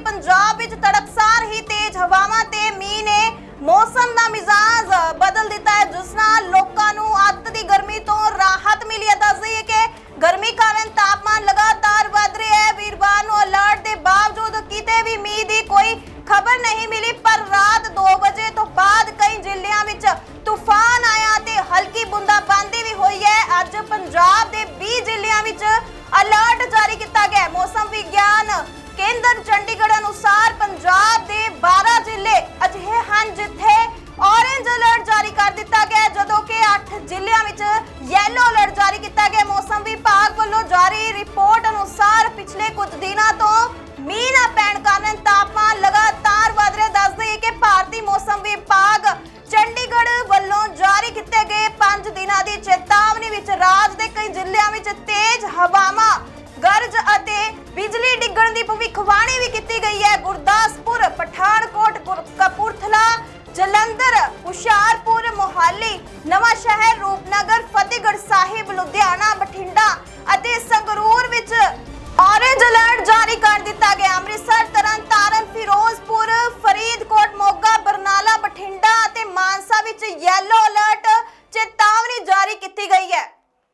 ਪੰਜਾਬ ਵਿੱਚ ਤੜਕਸਾਰ ਹੀ ਤੇਜ਼ ਹਵਾਵਾਂ ਤੇ ਮੀਂਹ ਨੇ ਮੌਸਮ ਦਾ ਮਿਜ਼ਾਜ ਬਦਲ ਦਿੱਤਾ ਹੈ, ਜਿਸ ਨਾਲ ਲੋਕਾਂ ਨੂੰ ਅੱਤ ਦੀ ਗਰਮੀ ਤੋਂ ਰਾਹਤ ਮਿਲੀ ਹੈ। ਦੱਸ ਦਈਏ ਕਿ ਗਰਮੀ ਕਾਰਨ ਤਾਪਮਾਨ ਲਗਾਤਾਰ ਵਧ ਰਿਹਾ ਹੈ। ਵੀਰਵਾਰ ਨੂੰ ਅਲਰਟ ਦੇ ਬਾਵਜੂਦ ਕਿਤੇ ਵੀ ਮੀਂਹ ਦੀ ਕੋਈ ਖਬਰ ਨਹੀਂ ਮਿਲੀ, ਪਰ ਰਾਤ 2 ਵਜੇ ਤੋਂ ਬਾਅਦ ਕਈ ਜ਼ਿਲ੍ਹਿਆਂ ਵਿੱਚ ਤੂਫਾਨ ਆਇਆ ਤੇ ਹਲਕੀ ਬੁੰਦਾਬਾਂਦੀ ਵੀ ਹੋਈ ਹੈ। ਅੱਜ ਪੰਜਾਬ ਦੇ ਜਲੰਧਰ, ਚੰਡੀਗੜ੍ਹ ਅਨੁਸਾਰ ਪੰਜਾਬ ਦੇ 12 ਜ਼ਿਲ੍ਹੇ ਅਜਿਹੇ ਹਨ ਜਿੱਥੇ ਔਰੇਂਜ ਅਲਰਟ ਜਾਰੀ ਕਰ ਦਿੱਤਾ ਗਿਆ ਜਦੋਂ ਕਿ 8 ਜ਼ਿਲ੍ਹਿਆਂ ਵਿੱਚ ਯੈਲੋ ਅਲਰਟ ਜਾਰੀ ਕੀਤਾ ਗਿਆ ਮੌਸਮ ਵਿਭਾਗ ਵੱਲੋਂ ਜਾਰੀ ਰਿਪੋਰਟ ਅਨੁਸਾਰ ਪਿਛਲੇ ਕੁਝ ਦਿਨਾਂ ਤੋਂ ਮੀਂਹ ਨਾ ਪੈਣ ਕਾਰਨ ਤਾਪਮਾਨ ਲਗਾਤਾਰ ਵਧ ਰਿਹਾ ਦੱਸਦੇ ਕਿ ਭਾਰਤੀ ਮੌਸਮ ਵਿਭਾਗ ਚੰਡੀਗੜ੍ਹ ਵੱਲੋਂ ਜਾਰੀ ਕੀਤੇ ਗਏ 5 ਦਿਨਾਂ ਦੀ ਚੇਤਾਵਨੀ ਵਿੱਚ ਰਾਜ ਦੇ ਕਈ ਜ਼ਿਲ੍ਹਿਆਂ ਵਿੱਚ ਤੇਜ਼ ਹਵਾਵਾਂ ਭਵਿੱਖਬਾਣੀ ਵੀ ਕੀਤੀ ਗਈ ਹੈ। ਗੁਰਦਾਸਪੁਰ ਪਠਾਨਕੋਟ ਕਪੂਰਥਲਾ ਜਲੰਧਰ ਹੁਸ਼ਿਆਰਪੁਰ ਮੋਹਾਲੀ ਨਵਾਂ ਸ਼ਹਿਰ